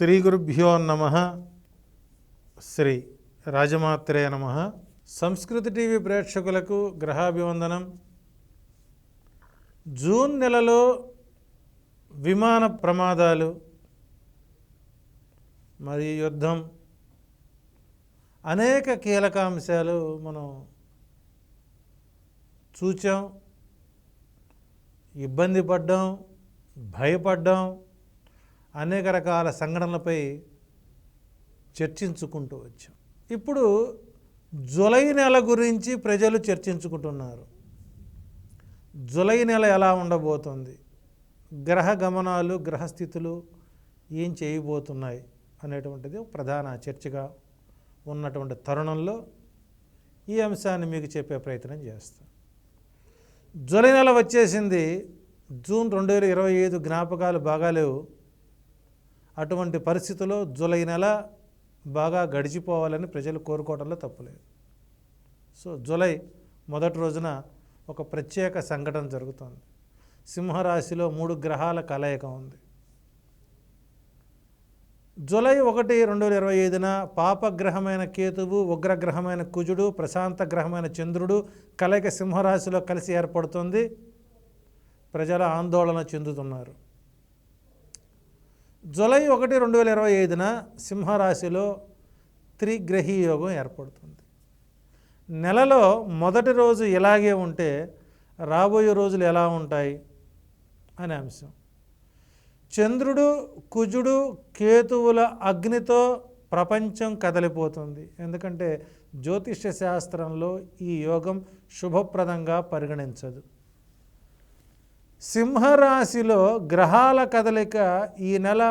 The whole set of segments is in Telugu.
శ్రీ గురుభ్యో నమ. శ్రీ రాజమాత్రే నమ. సంస్కృతి టీవీ ప్రేక్షకులకు గ్రహాభివందనం. జూన్ నెలలో విమాన ప్రమాదాలు మరియు యుద్ధం. అనేక కీలక అంశాలు మనం చూచాం. ఇబ్బంది పడ్డాం భయపడ్డాం. అనేక రకాల సంఘటనలపై చర్చించుకుంటూ వచ్చాం. ఇప్పుడు జులై నెల గురించి ప్రజలు చర్చించుకుంటున్నారు. జులై నెల ఎలా ఉండబోతుంది? గ్రహ గమనాలు గ్రహస్థితులు ఏం చేయబోతున్నాయి అనేటువంటిది ప్రధాన చర్చగా ఉన్నటువంటి తరుణంలో ఈ అంశాన్ని మీకు చెప్పే ప్రయత్నం చేస్తాం. జూలై నెల వచ్చేసింది. జూన్ రెండు వేల ఇరవై ఐదు జ్ఞాపకాలు బాగాలేవు. అటువంటి పరిస్థితుల్లో జూలై నెల బాగా గడిచిపోవాలని ప్రజలు కోరుకోవడంలో తప్పులేదు సో జూలై మొదటి రోజున ఒక ప్రత్యేక సంఘటన జరుగుతుంది. సింహరాశిలో మూడు గ్రహాల కలయిక ఉంది. జూలై ఒకటి రెండు వేల ఇరవై ఐదున పాపగ్రహమైన కేతువు ఉగ్రగ్రహమైన కుజుడు ప్రశాంత గ్రహమైన చంద్రుడు కలయిక సింహరాశిలో కలిసి ఏర్పడుతుంది. ప్రజల ఆందోళన చెందుతున్నారు. జూలై ఒకటి రెండు వేల ఇరవై ఐదున సింహరాశిలో త్రిగ్రహీ యోగం ఏర్పడుతుంది. నెలలో మొదటి రోజు ఇలాగే ఉంటే రాబోయే రోజులు ఎలా ఉంటాయి అనే అంశం. చంద్రుడు కుజుడు కేతువుల అగ్నితో ప్రపంచం కదలిపోతుంది. ఎందుకంటే జ్యోతిష్య శాస్త్రంలో ఈ యోగం శుభప్రదంగా పరిగణించదు. సింహరాశిలో గ్రహాల కదలిక ఈ నెల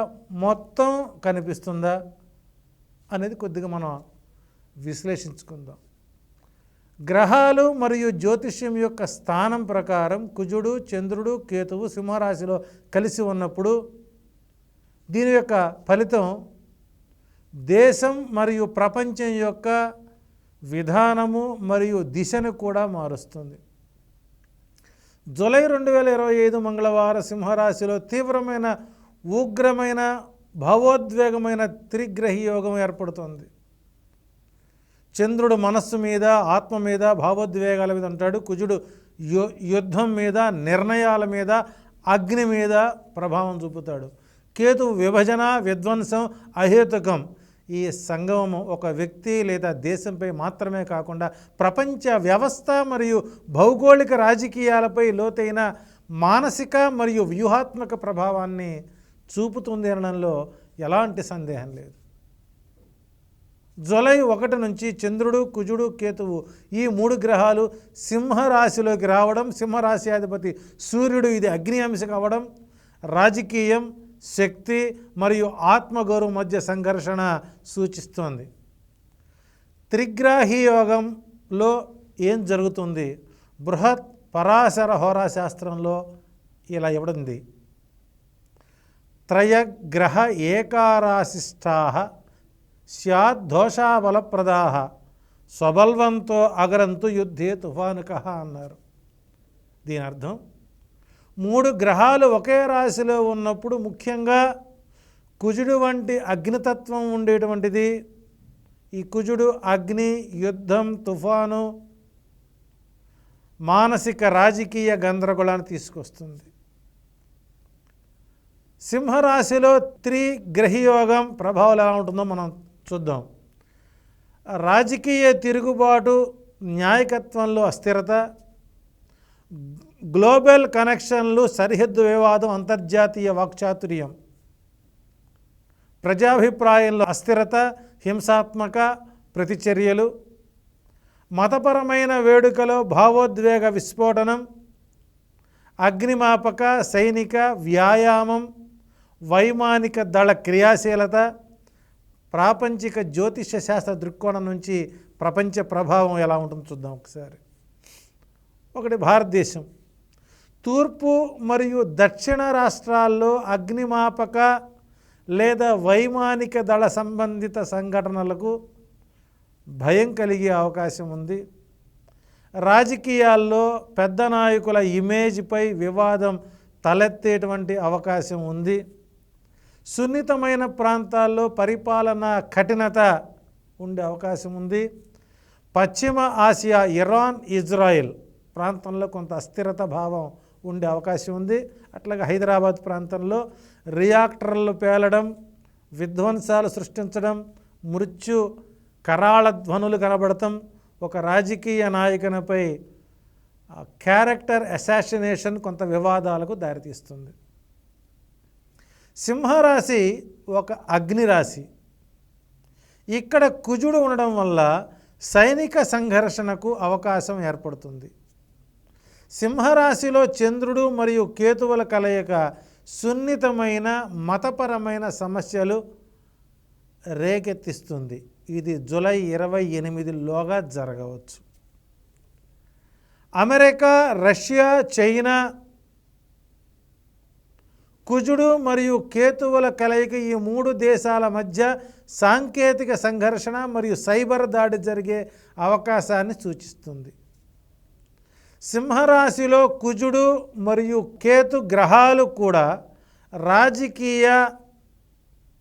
మొత్తం కనిపిస్తుందా అనేది కొద్దిగా మనం విశ్లేషించుకుందాం. గ్రహాలు మరియు జ్యోతిష్యం యొక్క స్థానం ప్రకారం కుజుడు చంద్రుడు కేతువు సింహరాశిలో కలిసి ఉన్నప్పుడు దీని యొక్క ఫలితం దేశం మరియు ప్రపంచం యొక్క విధానము మరియు దిశను కూడా మారుస్తుంది. జూలై రెండు వేల ఇరవై ఐదు మంగళవారం సింహరాశిలో తీవ్రమైన ఉగ్రమైన భావోద్వేగమైన త్రిగ్రహి యోగం ఏర్పడుతుంది. చంద్రుడు మనస్సు మీద ఆత్మ మీద భావోద్వేగాల మీద ఉంటాడు. కుజుడు యుద్ధం మీద నిర్ణయాల మీద అగ్ని మీద ప్రభావం చూపుతాడు. కేతు విభజన విధ్వంసం అహేతుకం ఈ సంగమం ఒక వ్యక్తి లేదా దేశంపై మాత్రమే కాకుండా ప్రపంచ వ్యవస్థ మరియు భౌగోళిక రాజకీయాలపై లోతైన మానసిక మరియు వ్యూహాత్మక ప్రభావాన్ని చూపుతుంది అనడంలో ఎలాంటి సందేహం లేదు. జూలై ఒకటి నుంచి చంద్రుడు కుజుడు కేతువు ఈ మూడు గ్రహాలు సింహరాశిలోకి రావడం సింహరాశి అధిపతి సూర్యుడు ఇది అగ్ని అంశ కావడం రాజకీయం శక్తి మరియు ఆత్మగౌరవం మధ్య సంఘర్షణ సూచిస్తోంది. త్రిగ్రాహి యోగంలో ఏం జరుగుతుంది? బృహత్ పరాశర హోరాశాస్త్రంలో ఇలా ఇవ్వడింది త్రయగ్రహ ఏకారాశిష్టా సద్దోషాబలప్రదా స్వబల్వంతో అగరంతు యుద్ధే తుఫానుక అన్నారు. దీని అర్థం మూడు గ్రహాలు ఒకే రాశిలో ఉన్నప్పుడు ముఖ్యంగా కుజుడు వంటి అగ్నితత్వం ఉండేటువంటిది. ఈ కుజుడు అగ్ని యుద్ధం తుఫాను మానసిక రాజకీయ గందరగోళాన్ని తీసుకొస్తుంది. సింహరాశిలో త్రిగ్రహయోగం ప్రభావం ఎలా ఉంటుందో మనం చూద్దాం. రాజకీయ తిరుగుబాటు న్యాయకత్వంలో అస్థిరత గ్లోబల్ కనెక్షన్లు సరిహద్దు వివాదం అంతర్జాతీయ వాక్చాతుర్యం. ప్రజాభిప్రాయంలో అస్థిరత హింసాత్మక ప్రతిచర్యలు. మతపరమైన వేడుకలో భావోద్వేగ విస్ఫోటనం. అగ్నిమాపక సైనిక వ్యాయామం. వైమానిక దళ క్రియాశీలత. ప్రాపంచిక జ్యోతిష్య శాస్త్ర దృక్కోణం నుంచి ప్రపంచ ప్రభావం ఎలా ఉంటుందో చూద్దాం ఒకసారి. ఒకటి భారతదేశం. తూర్పు మరియు దక్షిణ రాష్ట్రాల్లో అగ్నిమాపక లేదా వైమానిక దళ సంబంధిత సంఘటనలకు భయం కలిగే అవకాశం ఉంది. రాజకీయాల్లో పెద్ద నాయకుల ఇమేజ్పై వివాదం తలెత్తేటువంటి అవకాశం ఉంది. సున్నితమైన ప్రాంతాల్లో పరిపాలన కఠినత ఉండే అవకాశం ఉంది. పశ్చిమ ఆసియా ఇరాన్ ఇజ్రాయెల్ ప్రాంతంలో కొంత అస్థిరత భావం ఉండే అవకాశం ఉంది. అట్లాగే హైదరాబాద్ ప్రాంతంలో రియాక్టర్లు పేలడం విధ్వంసాలు సృష్టించడం మృత్యు కరాళ ధ్వనులు కనబడటం ఒక రాజకీయ నాయకునిపై క్యారెక్టర్ అసాసినేషన్ కొంత వివాదాలకు దారితీస్తుంది. సింహరాశి ఒక అగ్నిరాశి. ఇక్కడ కుజుడు ఉండడం వల్ల సైనిక సంఘర్షణకు అవకాశం ఏర్పడుతుంది. సింహరాశిలో చంద్రుడు మరియు కేతువుల కలయిక సున్నితమైన మతపరమైన సమస్యలు రేకెత్తిస్తుంది. ఇది జులై ఇరవై ఎనిమిదిలోగా జరగవచ్చు. అమెరికా రష్యా చైనా కుజుడు మరియు కేతువుల కలయిక ఈ మూడు దేశాల మధ్య సాంకేతిక సంఘర్షణ మరియు సైబర్ దాడి జరిగే అవకాశాన్ని సూచిస్తుంది. సింహరాశిలో కుజుడు మరియు కేతు గ్రహాలు కూడా రాజకీయ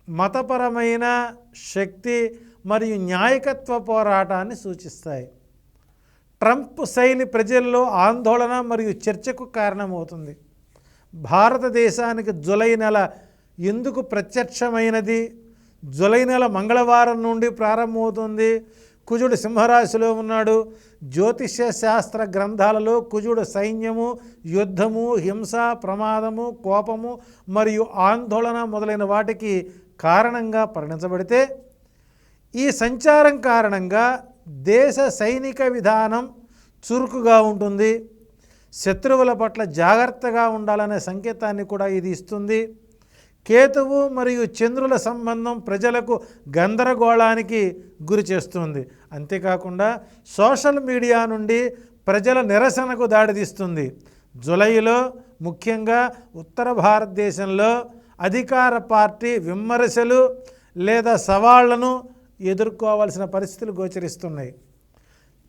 మతపరమైన శక్తి మరియు న్యాయకత్వ పోరాటాన్ని సూచిస్తాయి. ట్రంప్ శైలి ప్రజల్లో ఆందోళన మరియు చర్చకు కారణమవుతుంది. భారతదేశానికి జులై నెల ఎందుకు ప్రత్యక్షమైనది? జులై నెల మంగళవారం నుండి ప్రారంభమవుతుంది. కుజుడు సింహరాశిలో ఉన్నాడు. జ్యోతిష్య శాస్త్ర గ్రంథాలలో కుజుడు సైన్యము యుద్ధము హింస ప్రమాదము కోపము మరియు ఆందోళన మొదలైన వాటికి కారణంగా పరిణించబడితే ఈ సంచారం కారణంగా దేశ సైనిక విధానం చురుకుగా ఉంటుంది. శత్రువుల పట్ల జాగ్రత్తగా ఉండాలనే సంకేతాన్ని కూడా ఇది ఇస్తుంది. కేతువు మరియు చంద్రుల సంబంధం ప్రజలకు గందరగోళానికి గురి చేస్తుంది. అంతేకాకుండా సోషల్ మీడియా నుండి ప్రజల నిరసనకు దాడిదీస్తుంది జులైలో ముఖ్యంగా ఉత్తర భారతదేశంలో అధికార పార్టీ విమర్శలు లేదా సవాళ్ళను ఎదుర్కోవాల్సిన పరిస్థితులు గోచరిస్తున్నాయి.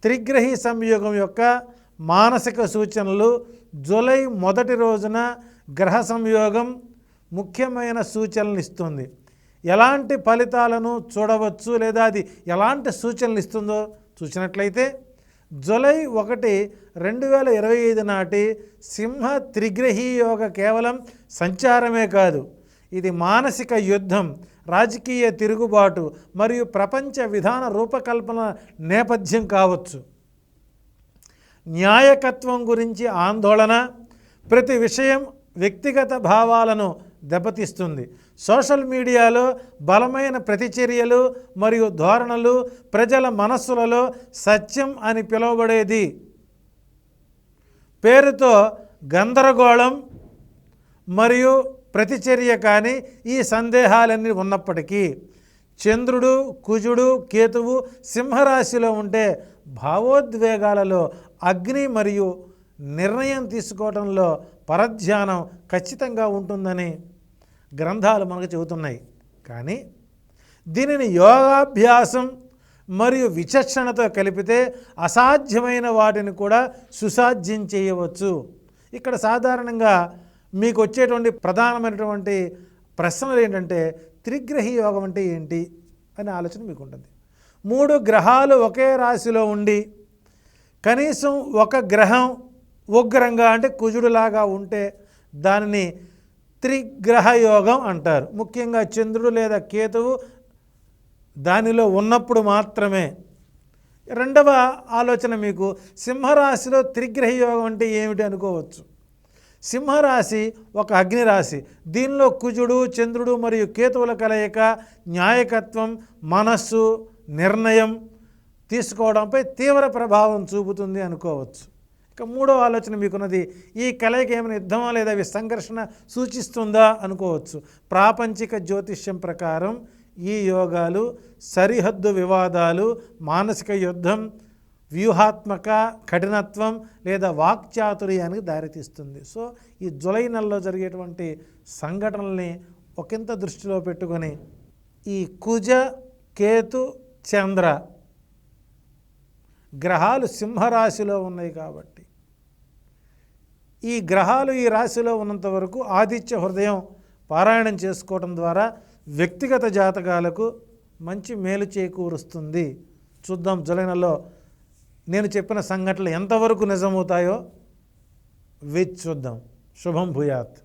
త్రిగ్రహి సంయోగం యొక్క మానసిక సూచనలు జూలై మొదటి రోజున గ్రహ సంయోగం ముఖ్యమైన సూచనలు ఇస్తుంది. ఎలాంటి ఫలితాలను చూడవచ్చు లేదా అది ఎలాంటి సూచనలు ఇస్తుందో చూసినట్లయితే జూలై ఒకటి రెండు వేల ఇరవై ఐదు నాటి సింహ త్రిగ్రహీ యోగ కేవలం సంచారమే కాదు ఇది మానసిక యుద్ధం రాజకీయ తిరుగుబాటు మరియు ప్రపంచ విధాన రూపకల్పన నేపథ్యం కావచ్చు. న్యాయకత్వం గురించి ఆందోళన ప్రతి విషయం వ్యక్తిగత భావాలను దెబ్బతీస్తుంది. సోషల్ మీడియాలో బలమైన ప్రతిచర్యలు మరియు ధోరణులు ప్రజల మనస్సులలో సత్యం అని పిలువబడేది. పేరుతో గందరగోళం మరియు ప్రతిచర్య కానీ ఈ సందేహాలన్నీ ఉన్నప్పటికీ చంద్రుడు కుజుడు కేతువు సింహరాశిలో ఉంటే భావోద్వేగాలలో అగ్ని మరియు నిర్ణయం తీసుకోవడంలో పరధ్యానం ఖచ్చితంగా ఉంటుందని గ్రంథాలు మనకు చెబుతున్నాయి. కానీ దీనిని యోగాభ్యాసం మరియు విచక్షణతో కలిపితే అసాధ్యమైన వాటిని కూడా సుసాధ్యం చేయవచ్చు. ఇక్కడ సాధారణంగా మీకు వచ్చేటువంటి ప్రధానమైనటువంటి ప్రశ్నలు ఏంటంటే త్రిగ్రహి యోగం అంటే ఏంటి? అనే ఆలోచన మీకు ఉంటుంది మూడు గ్రహాలు ఒకే రాశిలో ఉండి కనీసం ఒక గ్రహం ఉగ్రంగా అంటే కుజుడులాగా ఉంటే దానిని త్రిగ్రహ యోగం అంటారు. ముఖ్యంగా చంద్రుడు లేదా కేతువు దానిలో ఉన్నప్పుడు మాత్రమే. రెండవ ఆలోచన మీకు సింహరాశిలో త్రిగ్రహ యోగం అంటే ఏమిటి అనుకోవచ్చు. సింహరాశి ఒక అగ్నిరాశి. దీనిలో కుజుడు చంద్రుడు మరియు కేతువుల కలయిక న్యాయకత్వం మనస్సు నిర్ణయం తీసుకోవడంపై తీవ్ర ప్రభావం చూపుతుంది అనుకోవచ్చు. ఇక మూడో ఆలోచన మీకున్నది ఈ కలయిక ఏమైనా యుద్ధమా లేదా అవి సంఘర్షణ సూచిస్తుందా అనుకోవచ్చు. ప్రాపంచిక జ్యోతిష్యం ప్రకారం ఈ యోగాలు సరిహద్దు వివాదాలు మానసిక యుద్ధం వ్యూహాత్మక కఠినత్వం లేదా వాక్చాతుర్యానికి దారితీస్తుంది. సో ఈ జులై నెలలో జరిగేటువంటి సంఘటనల్ని ఒకంత దృష్టిలో పెట్టుకొని ఈ కుజ కేతు చంద్ర గ్రహాలు సింహరాశిలో ఉన్నాయి కాబట్టి ఈ గ్రహాలు ఈ రాశిలో ఉన్నంత వరకు ఆదిత్య హృదయం పారాయణం చేసుకోవడం ద్వారా వ్యక్తిగత జాతకాలకు మంచి మేలు చేకూరుస్తుంది. చూద్దాం జూలై నెలలో నేను చెప్పిన సంఘటనలు ఎంతవరకు నిజమవుతాయో వేచి చూద్దాం. శుభం భూయాత్.